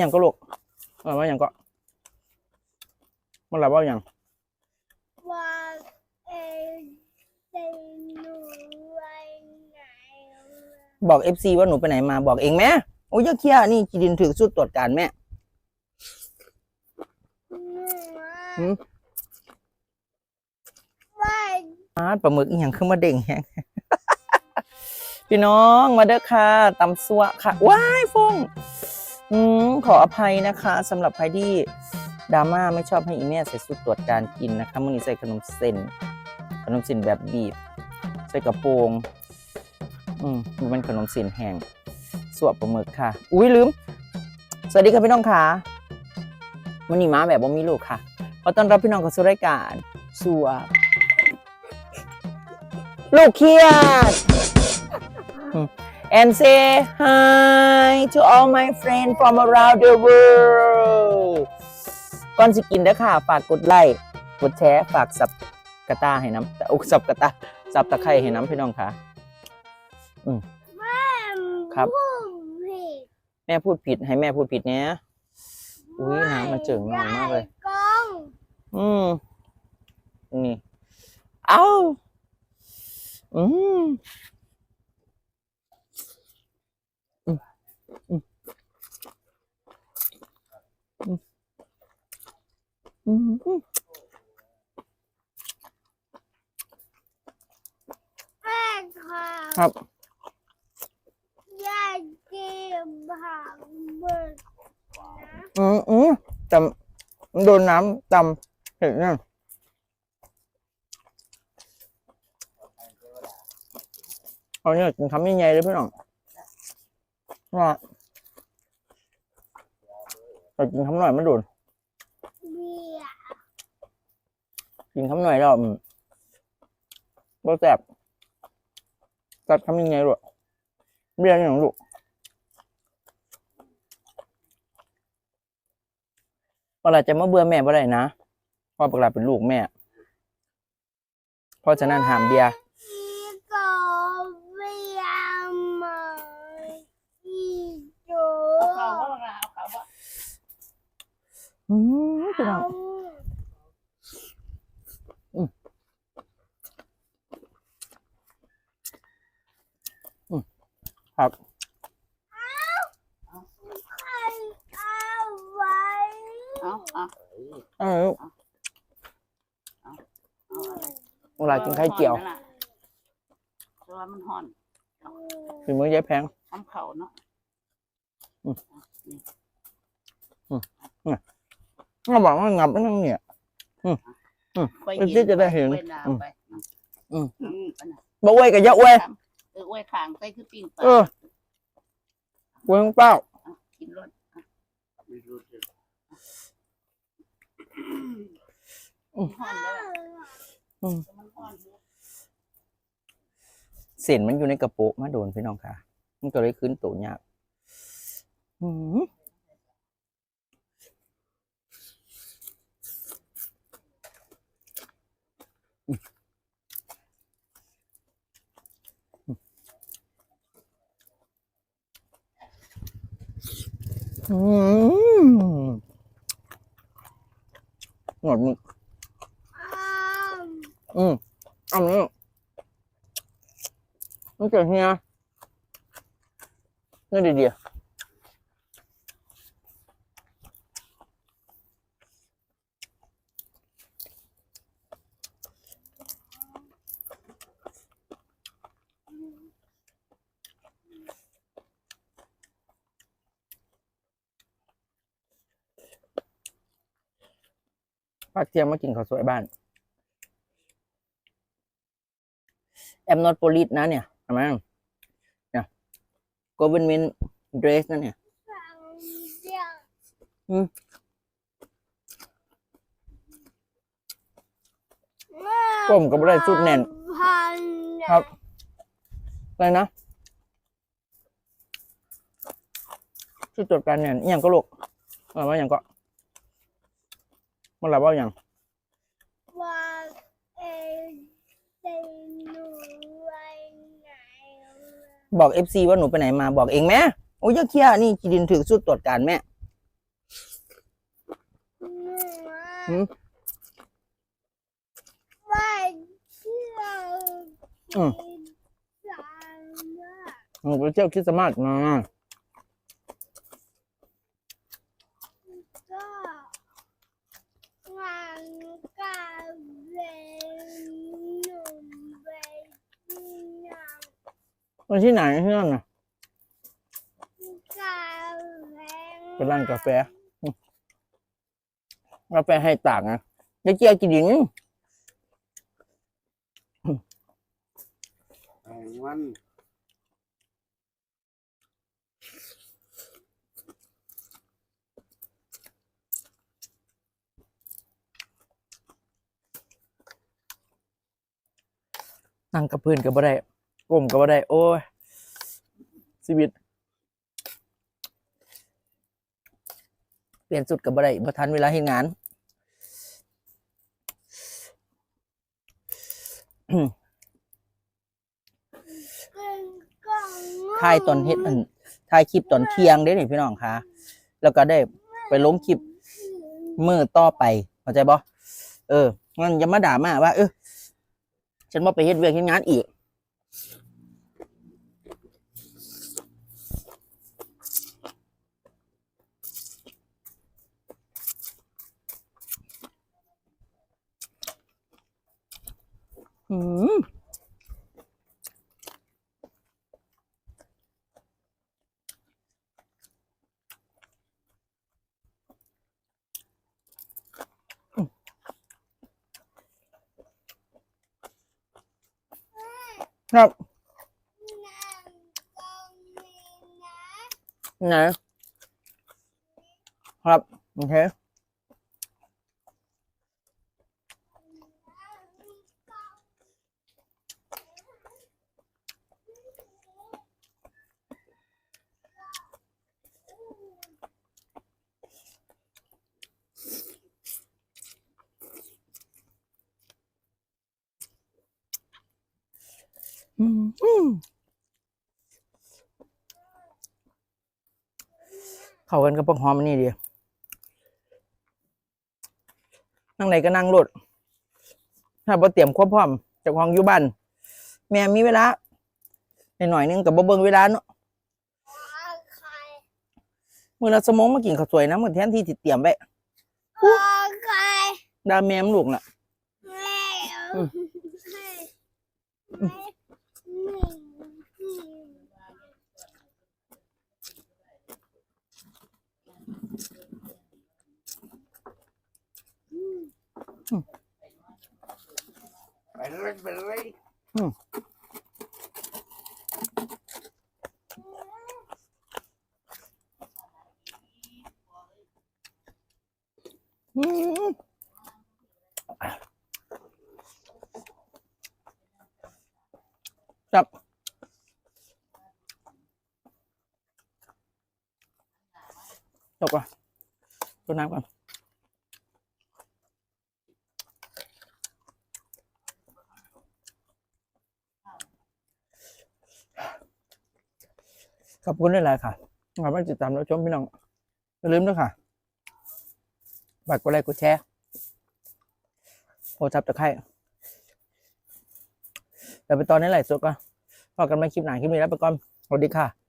อย่างก็ลูกเออว่าอย่างก็ มันหลับว่าอย่างว่าเองจะหนูไปไหนบอกเอฟซีว่าหนูไปไหนมาบอกเองแม่โอ้ยอยาเคลียร์นี่จีดินถือสุดตรวจการแม่หืมว่าอาปลาหมึกอหย่างขึ้นมาเด้งแฮงพี่น้องมาเด้อค่ะตำซัวค่ะ ว้ายฟง อืมขออภัยนะคะสำหรับใครที่ดราม่าไม่ชอบให้อีแม่ใส่สุดตรวจการกินนะคะมื่อนี้ใส่ขนมเส้น ขนมเส้นแบบบีบ ใส่กระโปรงอืมมันเป็นขนมเส้นแห้งสวบปลาหมึกค่ะ อุ้ยลืม สวัสดีค่ะพี่น้องค่ะวันนี้มาแบบว่ามีลูกค่ะขอต้อนรับพี่น้องเข้าสู่รายการสัวลูกเครียด and say hi to all my friends from around the world ก่อนสิกินเด้อค่ะ ฝากกดไลค์ กดแชร์ ฝากสับกระตาให้น้ำแต่อกสับกระตาสับตะไคร้ให้น้ำพี่น้องค่ะครับแม่พูดผิดแม่พูดผิด ให้แม่พูดผิดเนี้ยอุ้ยน้ำมันเจิ่งนองมากเลยกล้องอืม นี่ เอ้า อืมอืม อืม อืม อืมอืม แม่ ค่ะครับอยากกินผักเบิกนะอืมอืมจำโดนน้ำจำเห็นยังเอาเนี่ยกินคำใหญ่ๆเลยพี่น้องว่าแต่กินคำหน่อยไม่โดน เบียร์ กินคำหน่อยแล้วอืมบ่แซ่บจัดคำยังไงลูกเบี้ยอย่างลูกเวลาจะมาเบื่อแม่บ่ได้นะเพราะปกลาเป็นลูกแม่ เพราะฉะนั้นห้ามเบียร์อีกอเบียร์มาอีโจเขาว่าเราเขาว่าอืมพี่น้อง ครับใครเอาไว้เอาเอาเออลูกเอาอะไรเวลากินไข่เจียวตัวมันห่อนฝีมือยายแพง ทำเขาเนาะเราบอกว่างับไม่ต้องเนี่ยไปเออที่จะได้เห็นว้น้ำไปอืม อืมอันนั้นบ่อวยกับยะอวยเอ ออวยขางใส่คือปิ้งปลาเอออวยของเป้ากินรสห่อนแล้วอืมมันห่อนอยู่เส้นมันอยู่ในกระโปะมาโดนพี่น้องค่ะ มันก็เลยขึ้นตัวยากอืม หมดมึงอ้ามอืมอันนี้มันเกิดเฮียนี่ดีเพักเที่ยงมากินข้าวสวยบ้าน แอมนอตโปลิสนะเนี่ยทำไมเนี่ย government dress นั่นเนี่ยฟังเสียงอืมแม่ก้มกับอะไรสุดแน่นพันครับอะไรนะชุดตรวจการเนี่ยอหย่างก็ลูกเออว่าอย่างก็ มันหลับว่าอย่างว่าเองจะหนูไปไหนบอกเอฟซีว่าหนูไปไหนมาบอกเองแม่โอ้ยอยาเคลียร์นี่จีดินถือชุดตรวจการแม่หืมว่าเที่ยวอืมสามารถหนูไปเที่ยวคริสต์มาสมา ก็งานกับเวนหนุ่มไปที่นั่ง ไปที่ไหนที่นั่นน่ะกาแฟเป็นร้านกาแฟอืมกาแฟให้ต่างนะเดี๋ยวเจียวกินหญิงแข่งวันนั่งกับพื้นก็บ่ได้ ก้มก็บ่ได้ โอ้ยชีวิต เปลี่ยนสุดกับบ่ได้บ่ทันเวลาเฮ็ดงานเป็นกล่องถ่ายตอนเฮ็ดอันถ่ายคลิปตอนเที่ยงเด้นี่พี่น้องค่ะ แล้วก็ได้ไปลงคลิปมือต่อไปเข้าใจบ่เอองั้นอย่ามาด่ามาว่า เออฉันบ่ไปเฮ็ดเวียกเฮ็ดงานอีก อืม ครับนั่งตรงนี้นะไหนครับ โอเค อืมอืมเข้ากันกับปักหอมอันนี่ดีนั่งไหนก็นั่งรถถ้าบ่เตรียมควบพร้อมเจากห้องอยู่บ้านแม่มีเวลาหน่อยๆนึงกับบ่เบิ่งเวลาเนาะใครมื้อละสมองมากินข้าวสวยนะมื้อแทนที่สิเตรียมไว้ใครดาแม่มลูกน่ะ แม่ อืม ให้ให้หนึ่งสี่ ไปเลยไปเลย อืมครับ จบก่อนตัวน้ำก่อนขอบคุณหลายๆค่ะขอบคุณที่ติดตามรับชมพี่น้อง อย่าลืมด้วยค่ะฝากกดไลค์กดแชร์กดซับตะไคร้เดี๋ยวไปตอนนี้ไหลฟ์สดก่อนพอกันมาคลิปหนาคลิปนี้แล้วไปก่อน สวัสดีค่ะ